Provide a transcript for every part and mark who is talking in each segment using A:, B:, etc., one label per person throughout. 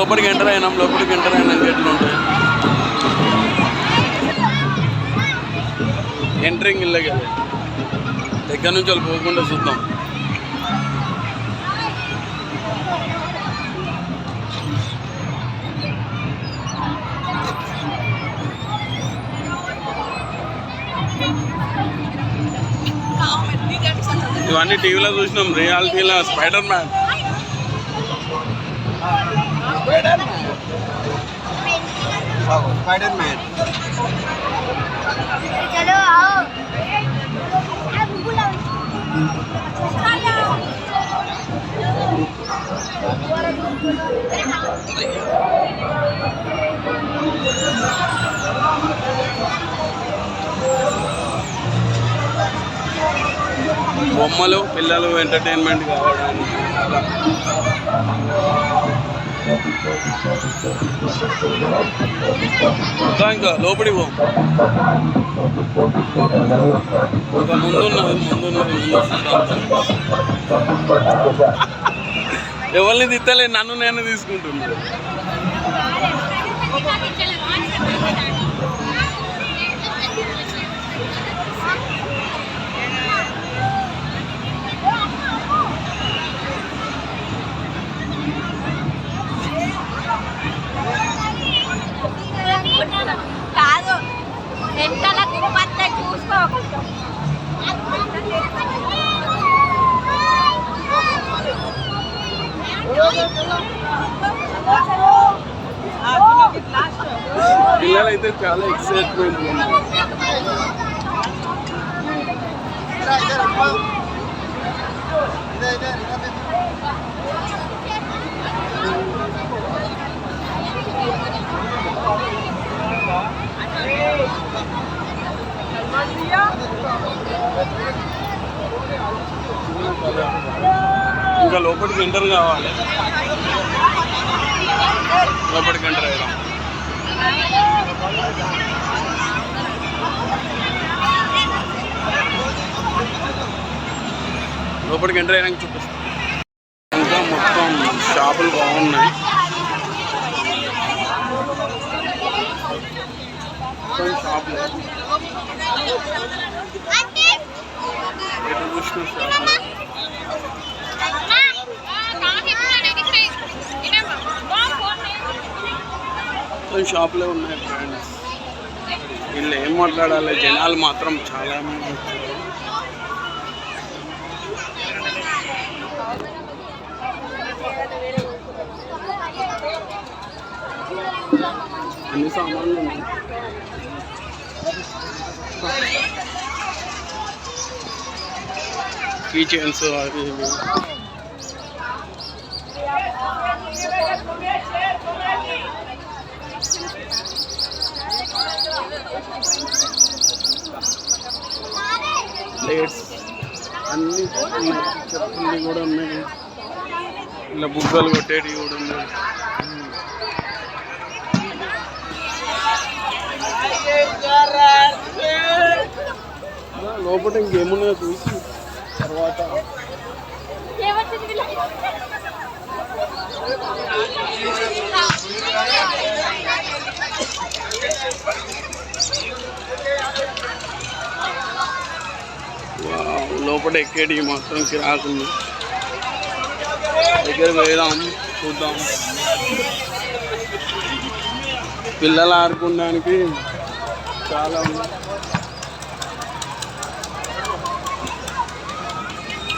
A: లోపలికి ఎంటర్ అయినాం లోపలికి ఎంటర్ అయినాం గేట్లు ఉంటాయి. ఎంట్రింగ్ ఇల్లగే దగ్గర నుంచి వాళ్ళు పోకుండా చూద్దాం. ఇవన్నీ టీవీలో చూసినాం రియాలిటీలో స్పైడర్ మ్యాన్.
B: स्पाइडर मैन
C: चलो आओ
A: బొమ్మలు పిల్లలు ఎంటర్టైన్మెంట్ కావడానికి అలా ఇంకా ఇంకా లోపలికి పో. ఇంకా ముందున్నది ముందున్నది ఎవరిని తిత్తలే నన్ను నేను తీసుకుంటున్నాను అయితే చాలా ఎక్సైట్మెంట్ ఇంకా లోపలికి ఎంటర్ కావాలి. లోపలికి ఎంటర్ అయ్యాం. లోపలికి ఎంటర్ అయినాక చూపిస్తాం. ఇంకా మొత్తం షాపులు బాగున్నాయి. షాపులు. చూసిన షాపులు. మొత్తం షాపులే ఉన్నాయి ఫ్రెండ్స్ వీళ్ళు ఏం మాట్లాడాలి? జనాలు మాత్రం చాలా మంది వచ్చారు. అన్ని సామాన్లు ఉన్నాయి. కీ చైన్స్ అవి ఇవి ప్లేట్స్ అన్ని ఉన్నాయి చెప్పులు కూడా ఉన్నాయి. ఇలా బుగ్గలు కొట్టేటివి కూడా ఉన్నాయి. లోపల ఇంకేమున్నాయో చూసి తర్వాత లోపల ఎక్కేటివి మాత్రం కిరాకుంది దగ్గర పోయిదాం చూద్దాం. పిల్లలు ఆడుకోవడానికి చాలా ఉంది.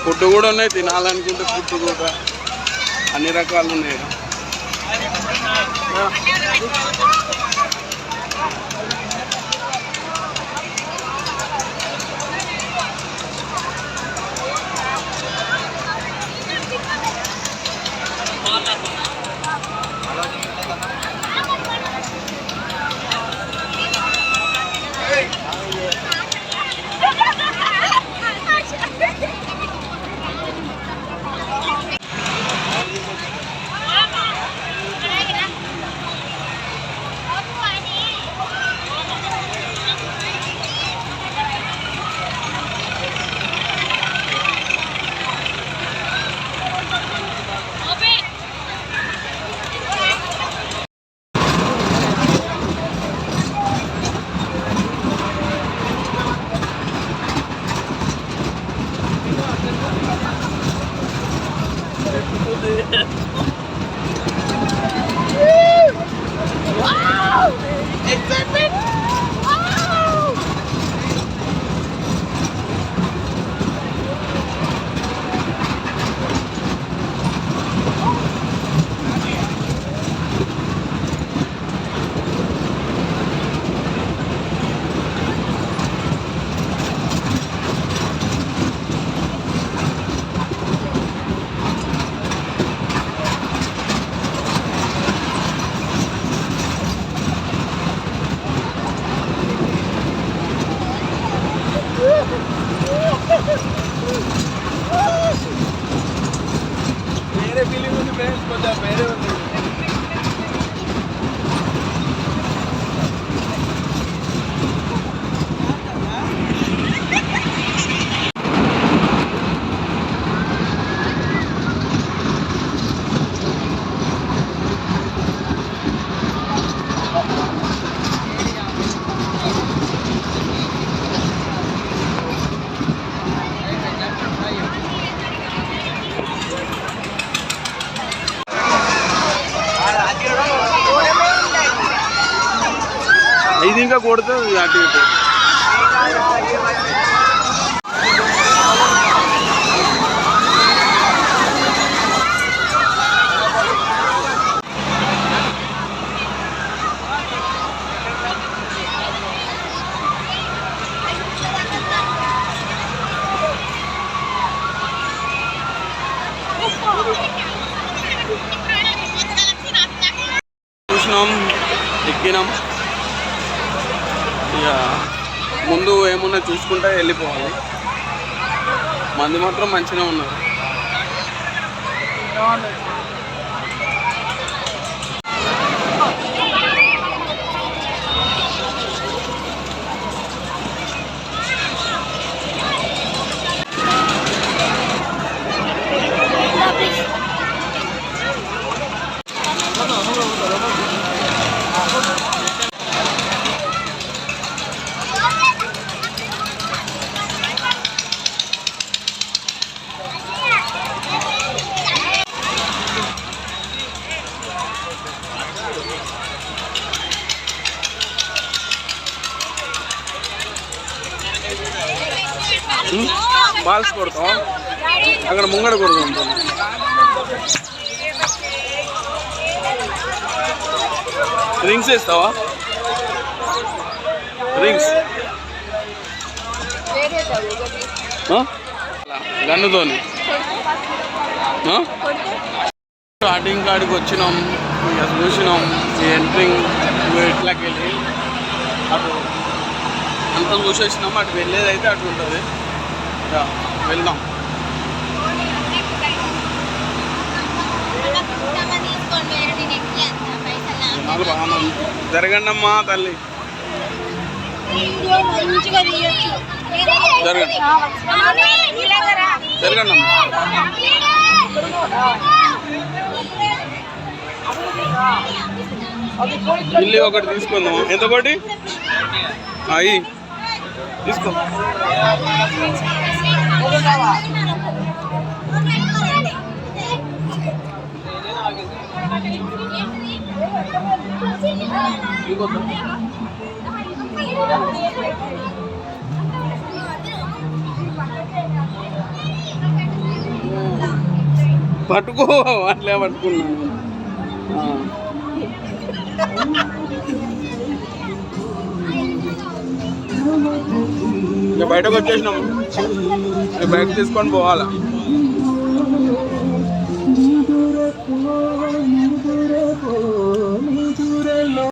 A: ఫుడ్ కూడా ఉన్నాయి తినాలనుకుంటే ఫుడ్ కూడా. అన్ని రకాలు ఉన్నాయి. వేరే ఫీలింగ్ ఉంది ఫ్రెండ్స్ కొంచెం వేరే ఉంది. ఇది ఇంకా కొడితే అటు ఇటు చూసినాం ఎక్కినాం ఇక ముందు ఏమున్నా చూసుకుంటే వెళ్ళిపోవాలి. మంది మాత్రం మంచిగా ఉన్నారు. బాల్స్ కొడతాం అక్కడ ముంగడ కొడుతుంటాం రింగ్స్ వేస్తావా? రింగ్స్. గన్నుతోని. స్టార్టింగ్ కాడికి వచ్చినాం ఇక చూసినాం ఈ ఎంట్రింగ్ ఇట్లాకెళ్ళి వెళ్ళి అటు అంతా చూసేసినాం అటు వెళ్ళేది అయితే అటు ఉంటుంది. వెళ్దాం.
C: తీసుకోండి వేరే నేను ఎక్కి అంత పైసలు
A: జనాలు బాగానే ఉంది. జరగండి. అమ్మా తల్లి జరగండి ఇల్లు ఒకటి తీసుకుందాం. ఎంత ఒకటి అయ్యి తీసుకో. పట్టుకో అట్లే పట్టుకున్నాను ఆ. ఇక బయటకు వచ్చేసినాం బ్యాగ్ తీసుకొని పోవాలా